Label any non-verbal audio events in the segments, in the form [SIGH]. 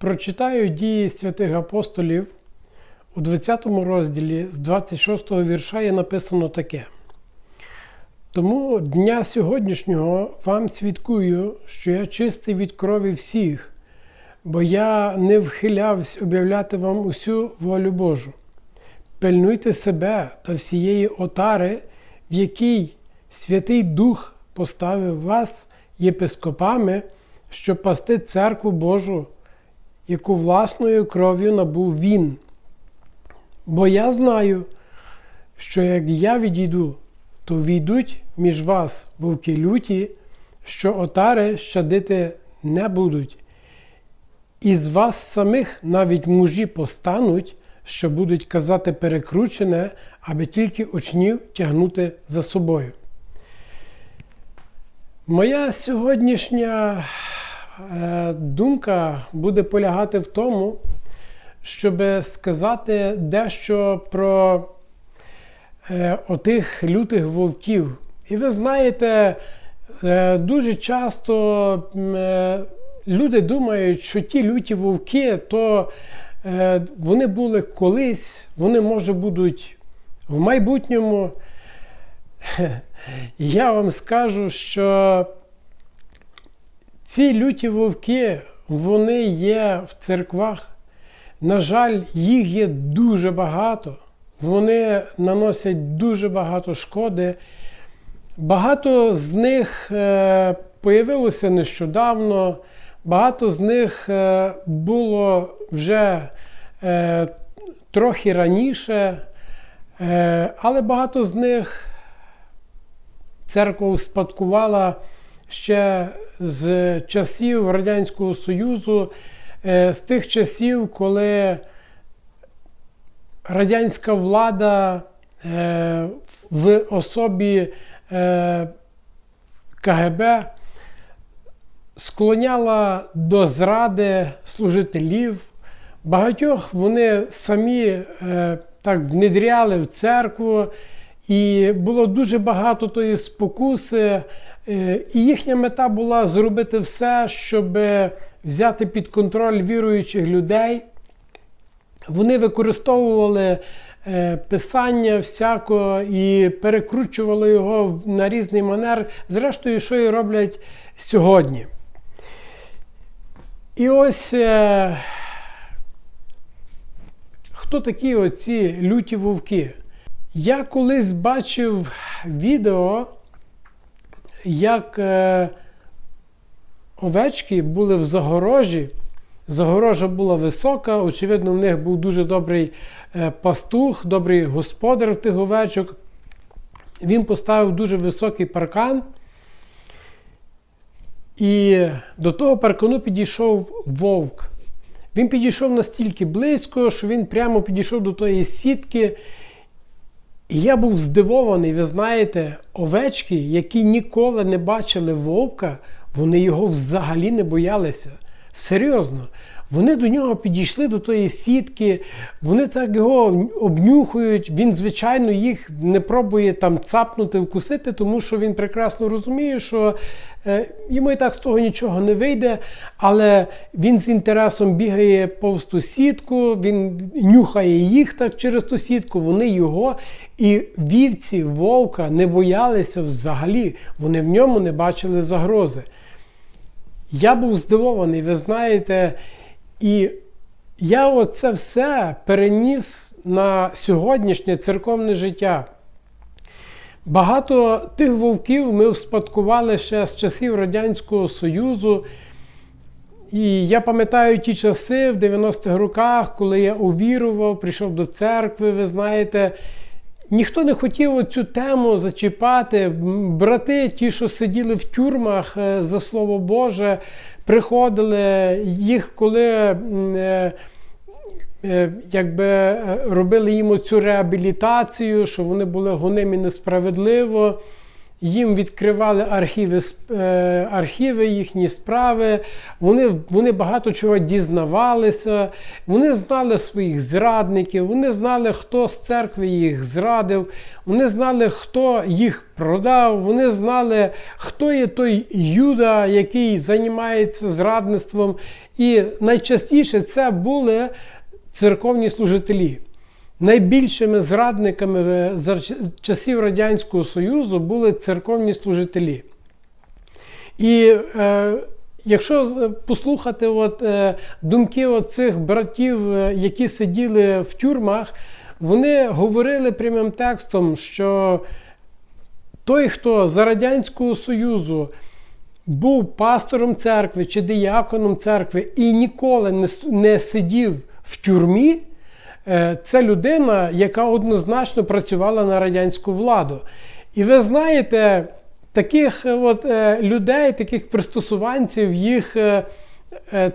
Прочитаю дії святих апостолів у 20 розділі з 26 вірша є написано таке. Тому дня сьогоднішнього вам свідкую, що я чистий від крові всіх, бо я не вхилявся об'являти вам усю волю Божу. Пильнуйте себе та всієї отари, в якій Святий Дух поставив вас єпископами, щоб пасти церкву Божу, яку власною кров'ю набув Він. Бо я знаю, що як я відійду, то війдуть між вас вовки люті, що отари щадити не будуть. І з вас самих навіть мужі постануть, що будуть казати перекручене, аби тільки учнів тягнути за собою. Моя сьогоднішня думка буде полягати в тому, щоб сказати дещо про е, отих лютих вовків. І ви знаєте, е, дуже часто е, люди думають, що ті люті вовки, то е, вони були колись, вони може будуть в майбутньому. [LAUGHS] Я вам скажу, що ці люті вовки, вони є в церквах. На жаль, їх є дуже багато. Вони наносять дуже багато шкоди. Багато з них е, появилося нещодавно, багато з них е, було вже е, трохи раніше, е, але багато з них церква успадкувала ще з часів Радянського Союзу, е, з тих часів, коли радянська влада е, в особі е, КГБ склоняла до зради служителів. Багатьох вони самі так внедряли в церкву. І було дуже багато тої спокуси, і їхня мета була зробити все, щоб взяти під контроль віруючих людей. Вони використовували писання всякого і перекручували його на різний манер, зрештою, що і роблять сьогодні. І ось хто такі оці люті вовки? Я колись бачив відео, як е, овечки були в загорожі. Загорожа була висока, очевидно, в них був дуже добрий е, пастух, добрий господар в тих овечок. Він поставив дуже високий паркан. І до того паркану підійшов вовк. Він підійшов настільки близько, що він прямо підійшов до тої сітки. І я був здивований, ви знаєте, овечки, які ніколи не бачили вовка, вони його взагалі не боялися. Серйозно. Вони до нього підійшли до тої сітки, вони так його обнюхують. Він, звичайно, їх не пробує там цапнути, вкусити, тому що він прекрасно розуміє, що е, йому і так з того нічого не вийде. Але він з інтересом бігає повз ту сітку, він нюхає їх так через ту сітку, вони його. І вівці вовка не боялися взагалі, вони в ньому не бачили загрози. Я був здивований, ви знаєте, і я оце все переніс на сьогоднішнє церковне життя. Багато тих вовків ми вспадкували ще з часів Радянського Союзу. І я пам'ятаю ті часи в 90-х роках, коли я увірував, прийшов до церкви, ви знаєте. Ніхто не хотів цю тему зачіпати. Брати, ті, що сиділи в тюрмах е, за слово Боже, приходили їх, коли е, е, якби робили їм цю реабілітацію, що вони були гонимі несправедливо. Їм відкривали архіви, е, архіви їхні справи, вони, вони багато чого дізнавалися, вони знали своїх зрадників, вони знали, хто з церкви їх зрадив, вони знали, хто їх продав, вони знали, хто є той Юда, який займається зрадництвом. І найчастіше це були церковні служителі. Найбільшими зрадниками за часів Радянського Союзу були церковні служителі. І е, якщо послухати от, е, думки от цих братів, е, які сиділи в тюрмах, вони говорили прямим текстом, що той, хто за Радянського Союзу був пастором церкви чи дияконом церкви і ніколи не, не сидів в тюрмі, це людина, яка однозначно працювала на радянську владу. І ви знаєте, таких е, от, е, людей, таких пристосуванців, їх е, е,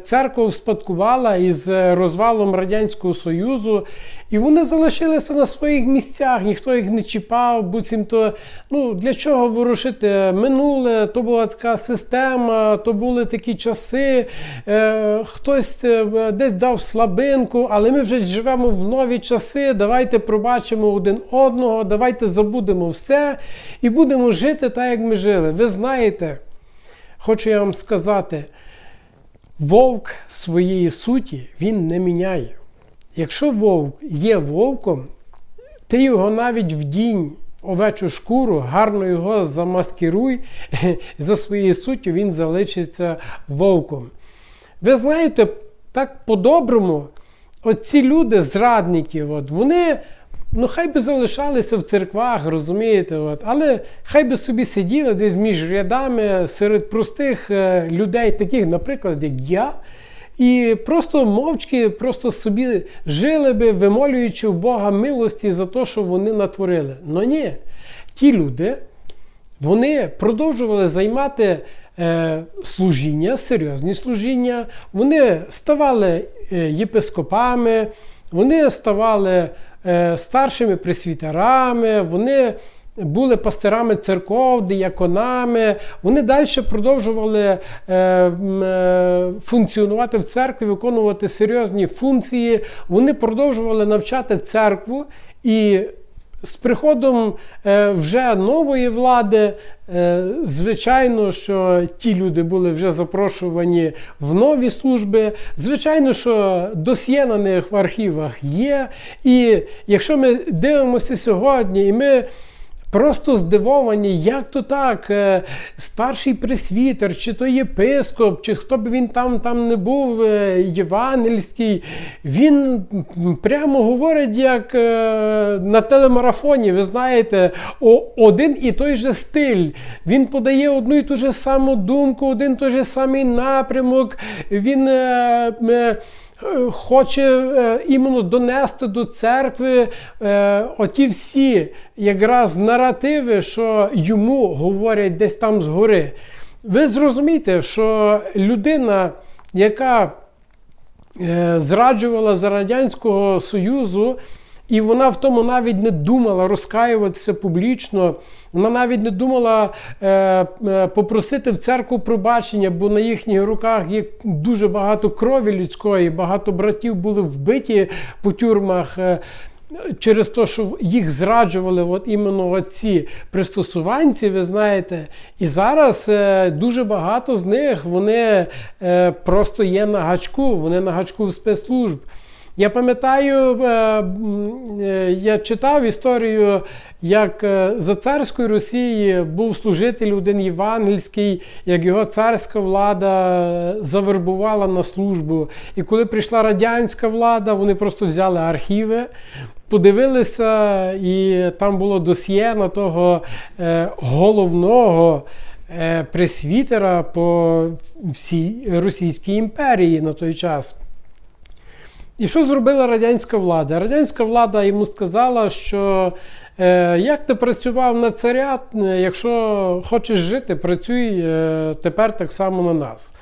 церква успадкувала із е, розвалом Радянського Союзу, і вони залишилися на своїх місцях, ніхто їх не чіпав, буцімто, ну для чого ворушити минуле, то була така система, то були такі часи, е, хтось е, десь дав слабинку, але ми вже живемо в нові часи. Давайте пробачимо один одного, давайте забудемо все і будемо жити так, як ми жили. Ви знаєте, хочу я вам сказати, вовк своєї суті він не міняє. Якщо вовк є вовком, ти його навіть вдінь овечу шкуру, гарно його замаскируй, [LAUGHS] за своєю суттю він залишиться вовком. Ви знаєте, так по-доброму, оці люди, зрадники, от, вони. Ну, хай би залишалися в церквах, розумієте, от, але хай би собі сиділи десь між рядами серед простих е, людей, таких, наприклад, як я, і просто мовчки, просто собі жили би, вимолюючи в Бога милості за те, що вони натворили. Ну ні, ті люди, вони продовжували займати е, служіння, серйозні служіння, вони ставали е, єпископами, вони ставали старшими присвітерами, вони були пастирами церков, діяконами, вони далі продовжували е, е, функціонувати в церкві, виконувати серйозні функції, вони продовжували навчати церкву і з приходом е, вже нової влади, е, звичайно, що ті люди були вже запрошувані в нові служби. Звичайно, що досьє на них в архівах є. І якщо ми дивимося сьогодні, і ми. Просто здивовані, як то так, е, старший пресвітер, чи то єпископ, чи хто б він там там не був, е, євангельський, він прямо говорить, як е, на телемарафоні, ви знаєте, один і той же стиль. Він подає одну і ту же саму думку, один і той же самий напрямок. Він. Е, Хоче е, іменно донести до церкви е, оті всі якраз наративи, що йому говорять десь там згори. Ви зрозумієте, що людина, яка зраджувала за Радянського Союзу, і вона в тому навіть не думала розкаюватися публічно. Вона навіть не думала е, е, попросити в церкву пробачення, бо на їхніх руках є дуже багато крові людської, багато братів були вбиті по тюрмах. Е, Через те, що їх зраджували от іменно ці пристосуванці, ви знаєте, і зараз е, дуже багато з них вони е, просто є на гачку, вони на гачку в спецслужб. Я пам'ятаю, е, е, я читав історію, як е, за царської Росії був служитель один євангельський, як його царська влада завербувала на службу. І коли прийшла радянська влада, вони просто взяли архіви, подивилися, і там було досьє на того е, головного е, пресвітера по всій Російській імперії на той час. І що зробила радянська влада? Радянська влада йому сказала, що е, як ти працював на царя, е, якщо хочеш жити, працюй е, тепер так само на нас.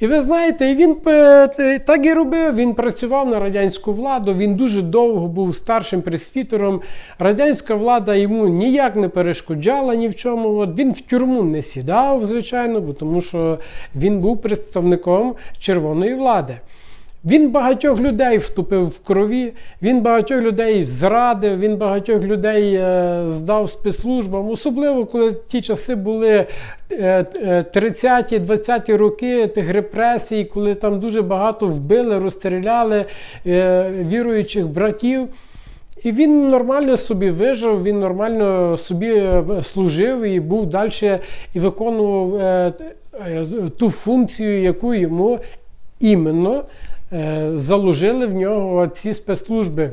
І ви знаєте, він е, так і робив. Він працював на радянську владу, він дуже довго був старшим пресвітером. Радянська влада йому ніяк не перешкоджала ні в чому. От Він в тюрму не сідав, звичайно, бо тому що він був представником червоної влади. Він багатьох людей втупив в крові, він багатьох людей зрадив, він багатьох людей е, здав спецслужбам, особливо коли ті часи були 30-ті-20 роки тих репресій, коли там дуже багато вбили, розстріляли е, віруючих братів. І він нормально собі вижив, він нормально собі е, служив і був далі і виконував ту функцію, яку йому іменно. Е, заложили в нього ці спецслужби.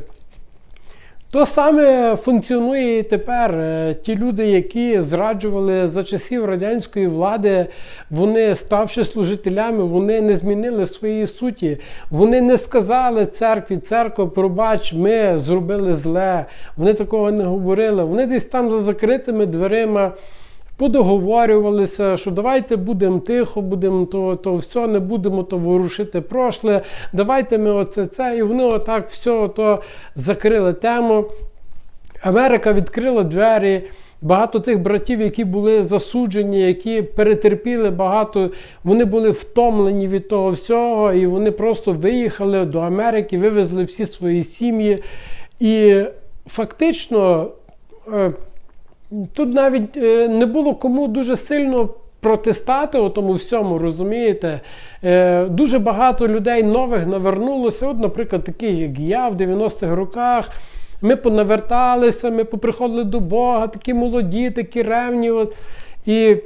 То саме функціонує і тепер. Е, ті люди, які зраджували за часів радянської влади, вони, ставши служителями, вони не змінили своєї суті. Вони не сказали церкві, церква, пробач, ми зробили зле. Вони такого не говорили. Вони десь там за закритими дверима подоговорювалися, що давайте будемо тихо, будемо то то все, не будемо то ворушити прошле, давайте ми оце це. І вони отак все то закрили тему. Америка відкрила двері. Багато тих братів, які були засуджені, які перетерпіли багато, вони були втомлені від того всього, і вони просто виїхали до Америки, вивезли всі свої сім'ї. І фактично е, Тут навіть е, не було кому дуже сильно протистати у тому всьому, розумієте? Е, дуже багато людей нових навернулося. От, наприклад, такий, як я в 90-х роках. Ми понаверталися, ми поприходили до Бога, такі молоді, такі ревні. От. І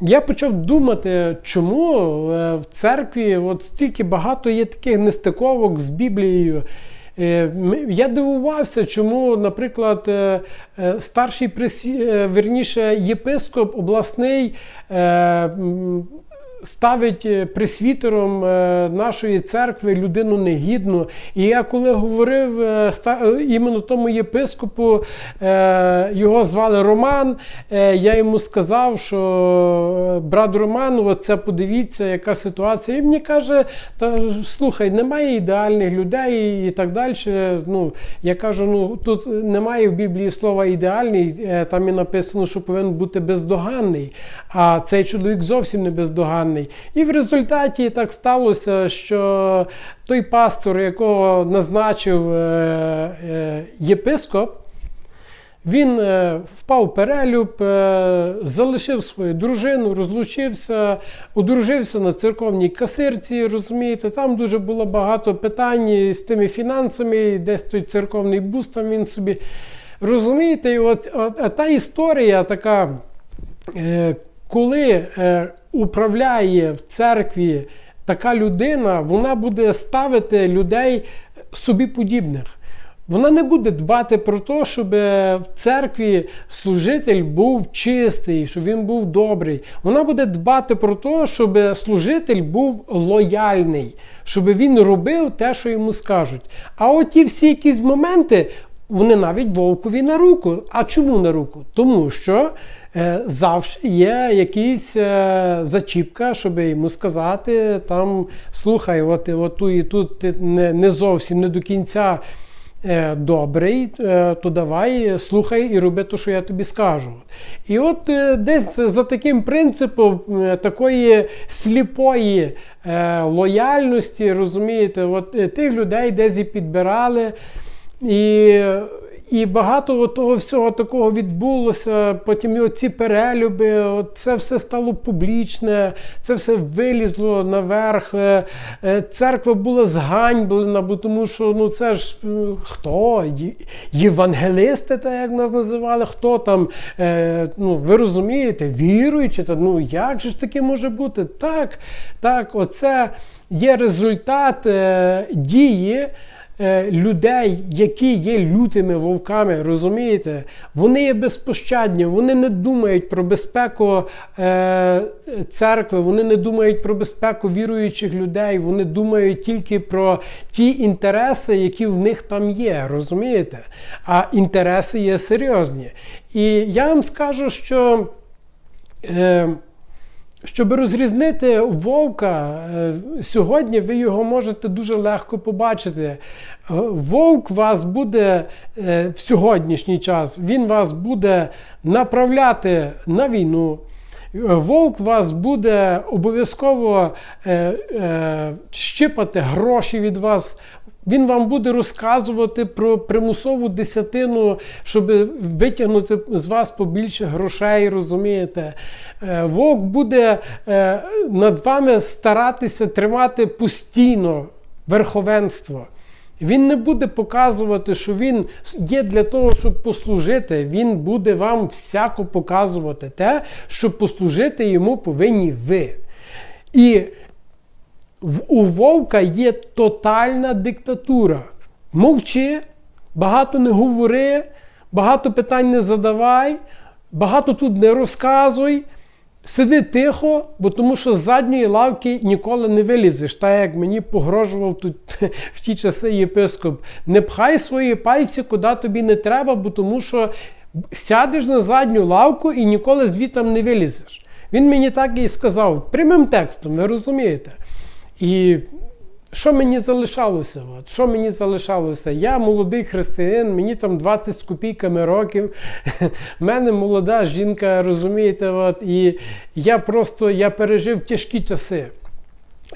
я почав думати, чому е, в церкві от стільки багато є таких нестиковок з Біблією. Е, я дивувався, чому, наприклад, е, е, старший верніше, єпископ обласний ставить е, присвітером е, нашої церкви людину негідну. І я коли говорив е, іменно тому єпископу, його звали Роман, я йому сказав, що брат Роман, оце подивіться, яка ситуація. І мені каже, та слухай, немає ідеальних людей і так далі. Ну, Я кажу, ну тут немає в Біблії слова ідеальний, там і написано, що повинен бути бездоганний. А цей чоловік зовсім не бездоганний поганий. І в результаті так сталося, що той пастор, якого назначив е, е, єпископ, він е, впав перелюб, залишив свою дружину, розлучився, одружився на церковній касирці. розумієте, Там дуже було багато питань з тими фінансами, десь той церковний бус там він собі. Розумієте, і от, от та історія така, коли управляє в церкві така людина, вона буде ставити людей собі подібних. Вона не буде дбати про те, щоб в церкві служитель був чистий, щоб він був добрий. Вона буде дбати про те, щоб служитель був лояльний, щоб він робив те, що йому скажуть. А от ті всі якісь моменти, вони навіть вовкові на руку. А чому на руку? Тому що Е, завжди є якийсь е, зачіпка, щоб йому сказати, там, слухай, от, от і тут ти не, не зовсім не до кінця. Е, добрий, то давай слухай і роби те, що я тобі скажу. І от десь за таким принципом такої сліпої лояльності, розумієте, от тих людей десь і підбирали. І і багато того всього такого відбулося. Потім і оці перелюби, це все стало публічне, це все вилізло наверх. Е, е, церква була зганьблена, бо тому що ну це ж хто? Євангелисти, так як нас називали, хто там, е, ну ви розумієте, віруючи, то ну як же ж таке може бути? Так, так, оце є результат дії. Е, людей, які є лютими вовками, розумієте, вони є безпощадні, вони не думають про безпеку е, церкви, вони не думають про безпеку віруючих людей, вони думають тільки про ті інтереси, які в них там є, розумієте? А інтереси є серйозні. І я вам скажу, що. Е, Щоб розрізнити вовка, е, сьогодні ви його можете дуже легко побачити. Е, Вовк вас буде е, в сьогоднішній час, він вас буде направляти на війну. Вовк вас буде обов'язково щипати гроші від вас. Він вам буде розказувати про примусову десятину, щоб витягнути з вас побільше грошей, розумієте? Е, Вовк буде е, над вами старатися тримати постійно верховенство. Він не буде показувати, що він є для того, щоб послужити. Він буде вам всяко показувати те, що послужити йому повинні ви. І у вовка є тотальна диктатура. Мовчи, багато не говори, багато питань не задавай, багато тут не розказуй. Сиди тихо, бо тому що з задньої лавки ніколи не вилізеш, так як мені погрожував тут [LAUGHS] в ті часи єпископ. Не пхай свої пальці, куди тобі не треба, бо тому що сядеш на задню лавку і ніколи звітом не вилізеш. Він мені так і сказав прямим текстом, ви розумієте? І що мені залишалося? От? Що мені залишалося? Я молодий християнин, мені там 20 з копійками років. [LAUGHS] В мене молода жінка, розумієте, от, і я просто я пережив тяжкі часи.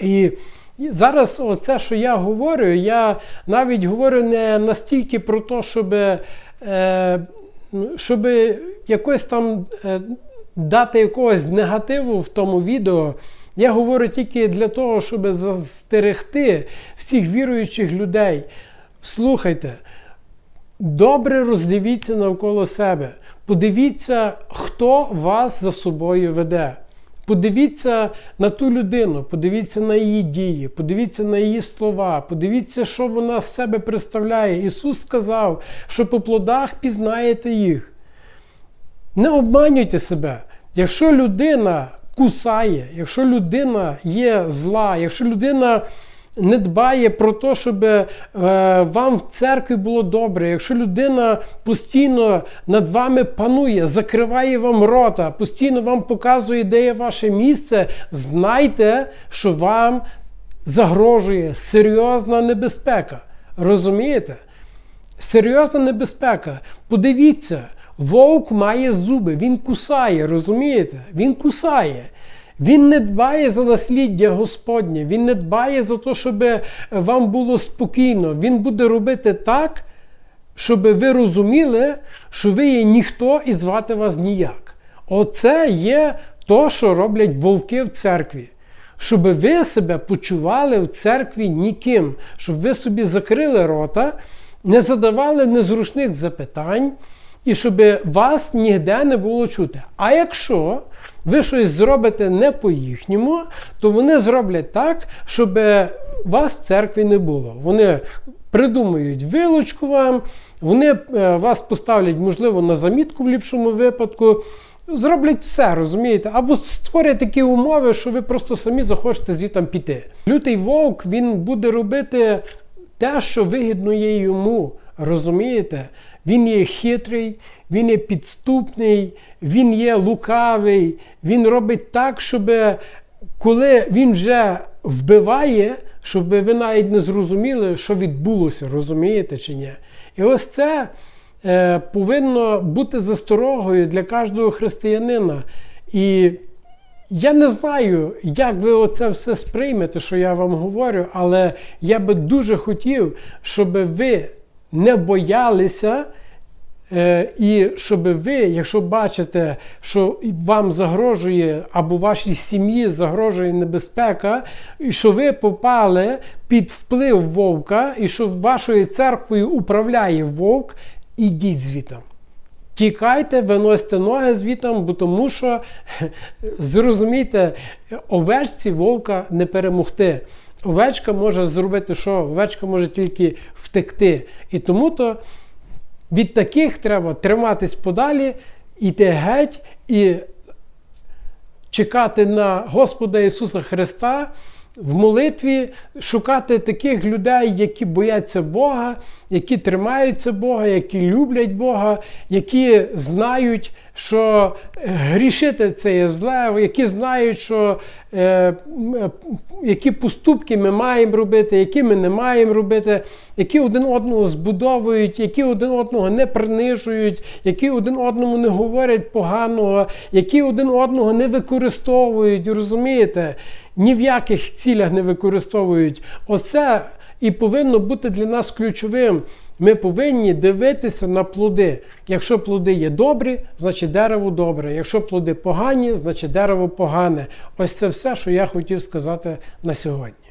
І зараз оце, що я говорю, я навіть говорю не настільки про те, щоб, е, щоб якось там е, дати якогось негативу в тому відео. Я говорю тільки для того, щоб застерегти всіх віруючих людей. Слухайте, добре роздивіться навколо себе. Подивіться, хто вас за собою веде. Подивіться на ту людину, подивіться на її дії, подивіться на її слова, подивіться, що вона з себе представляє. Ісус сказав, що по плодах пізнаєте їх. Не обманюйте себе. Якщо людина кусає, якщо людина є зла, якщо людина не дбає про те, щоб е, вам в церкві було добре, якщо людина постійно над вами панує, закриває вам рота, постійно вам показує, де є ваше місце, знайте, що вам загрожує серйозна небезпека. Розумієте? Серйозна небезпека. Подивіться. Вовк має зуби, він кусає, розумієте? Він кусає. Він не дбає за насліддя Господнє, він не дбає за те, щоб вам було спокійно. Він буде робити так, щоб ви розуміли, що ви є ніхто і звати вас ніяк. Оце є то, що роблять вовки в церкві. Щоб ви себе почували в церкві ніким, щоб ви собі закрили рота, не задавали незручних запитань і щоб вас ніде не було чути. А якщо ви щось зробите не по-їхньому, то вони зроблять так, щоб вас в церкві не було. Вони придумають вилучку вам, вони е, вас поставлять, можливо, на замітку в ліпшому випадку. Зроблять все, розумієте? Або створять такі умови, що ви просто самі захочете звітом піти. Лютий вовк він буде робити те, що вигідно є йому. Розумієте? Він є хитрий, він є підступний, він є лукавий, він робить так, щоб коли він вже вбиває, щоб ви навіть не зрозуміли, що відбулося, розумієте чи ні? І ось це е, повинно бути засторогою для кожного християнина. І я не знаю, як ви оце все сприймете, що я вам говорю, але я би дуже хотів, щоб ви не боялися. Е, І щоб ви, якщо бачите, що вам загрожує або вашій сім'ї загрожує небезпека, і що ви попали під вплив вовка, і що вашою церквою управляє вовк, ідіть звітом. Тікайте, виносьте ноги звітом, бо тому що, [LAUGHS] зрозумійте, овечці вовка не перемогти. Овечка може зробити що? Овечка може тільки втекти. І тому то від таких треба триматись подалі, іти геть і чекати на Господа Ісуса Христа, в молитві шукати таких людей, які бояться Бога, які тримаються Бога, які люблять Бога, які знають, що е, грішити це є зле, які знають, що е, е, які поступки ми маємо робити, які ми не маємо робити, які один одного збудовують, які один одного не принижують, які один одному не говорять поганого, які один одного не використовують, розумієте? Ні в яких цілях не використовують. Оце і повинно бути для нас ключовим. Ми повинні дивитися на плоди. Якщо плоди є добрі, значить дерево добре. Якщо плоди погані, значить дерево погане. Ось це все, що я хотів сказати на сьогодні.